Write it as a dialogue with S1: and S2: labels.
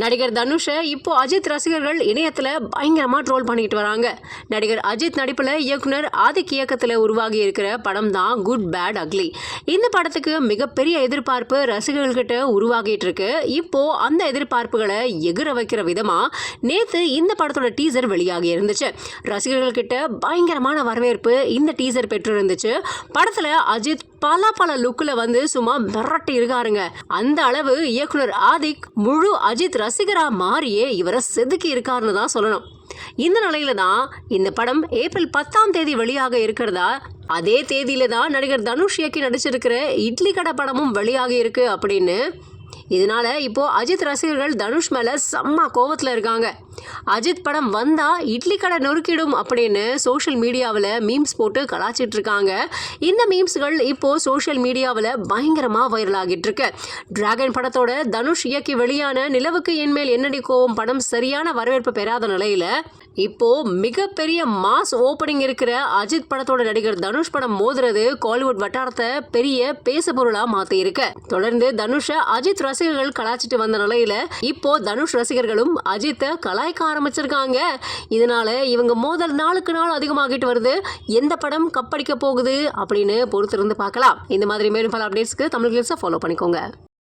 S1: நடிகர் தனுஷை இப்போ அஜித் ரசிகர்கள் இணையத்தில் பயங்கரமாக ட்ரோல் பண்ணிக்கிட்டு வராங்க. நடிகர் அஜித் நடிப்பில் இயக்குனர் ஆதிக் இயக்கத்தில் உருவாகி இருக்கிற படம் தான் குட் பேட் அக்லி இந்த படத்துக்கு மிகப்பெரிய எதிர்பார்ப்பு ரசிகர்கள்கிட்ட உருவாகிட்டு இருக்கு. இப்போ அந்த எதிர்பார்ப்புகளை எகிர வைக்கிற விதமாக நேற்று இந்த படத்தோட டீசர் வெளியாகி இருந்துச்சு. ரசிகர்கள்கிட்ட பயங்கரமான வரவேற்பு இந்த டீசர் பெற்று இருந்துச்சு அஜித் பல பல லுக்கில் வந்து சும்மா மிரட்டி இருக்காருங்க. அந்த அளவு இயக்குனர் ஆதிக் முழு அஜித் ரசிகரா மாறியே இவரை செதுக்கி இருக்காருன்னு தான் சொல்லணும். இந்த நிலையில தான் இந்த படம் ஏப்ரல் பத்தாம் தேதி வெளியாக இருக்கிறதா அதே தேதியில தான் நடிகர் தனுஷ் இயக்கி நடிச்சிருக்கிற இட்லி கடை படமும் வெளியாகி இருக்கு அப்படின்னு இதனால இப்போ அஜித் ரசிகர்கள் தனுஷ் மேல செம்ம கோவத்துல இருக்காங்க. அஜித் படம் வந்தா இட்லி கடை நொறுக்கிடும் அப்படின்னு சோஷியல் மீடியாவில் மீம்ஸ் போட்டு கலாச்சிட்டு இருக்காங்க. இந்த மீம்ஸ்கள் இப்போ சோஷியல் மீடியாவில் பயங்கரமா வைரல் ஆகிட்டு இருக்கு. டிராகன் படத்தோட தனுஷ் இயக்கி வெளியான நிலவுக்கு என்மேல் என்னடி கோவம்? படம் சரியான வரவேற்பு பெறாத நிலையில இப்போ மிகப்பெரிய மாஸ் ஓப்பனிங் இருக்கிற அஜித் படத்தோட நடிகர் தனுஷ் படம் மோதுறது காலிவுட் வட்டாரத்தை பெரிய பேசு பொருளா மாத்தி தொடர்ந்து தனுஷை அஜித் ரசிகர்கள் கலாச்சிட்டு வந்த நிலையில இப்போ தனுஷ் ரசிகர்களும் அஜித்தை கலாய்க்க ஆரம்பிச்சிருக்காங்க. இதனால இவங்க மோதல் நாளுக்கு நாள் அதிகமாகிட்டு வருது. எந்த படம் கப்படிக்க போகுது அப்படின்னு பொறுத்திருந்து பார்க்கலாம். இந்த மாதிரி மேலும் பல அப்டேட்ஸ்க்கு தமிழ் கிளிப்ஸை ஃபாலோ பண்ணிக்கோங்க.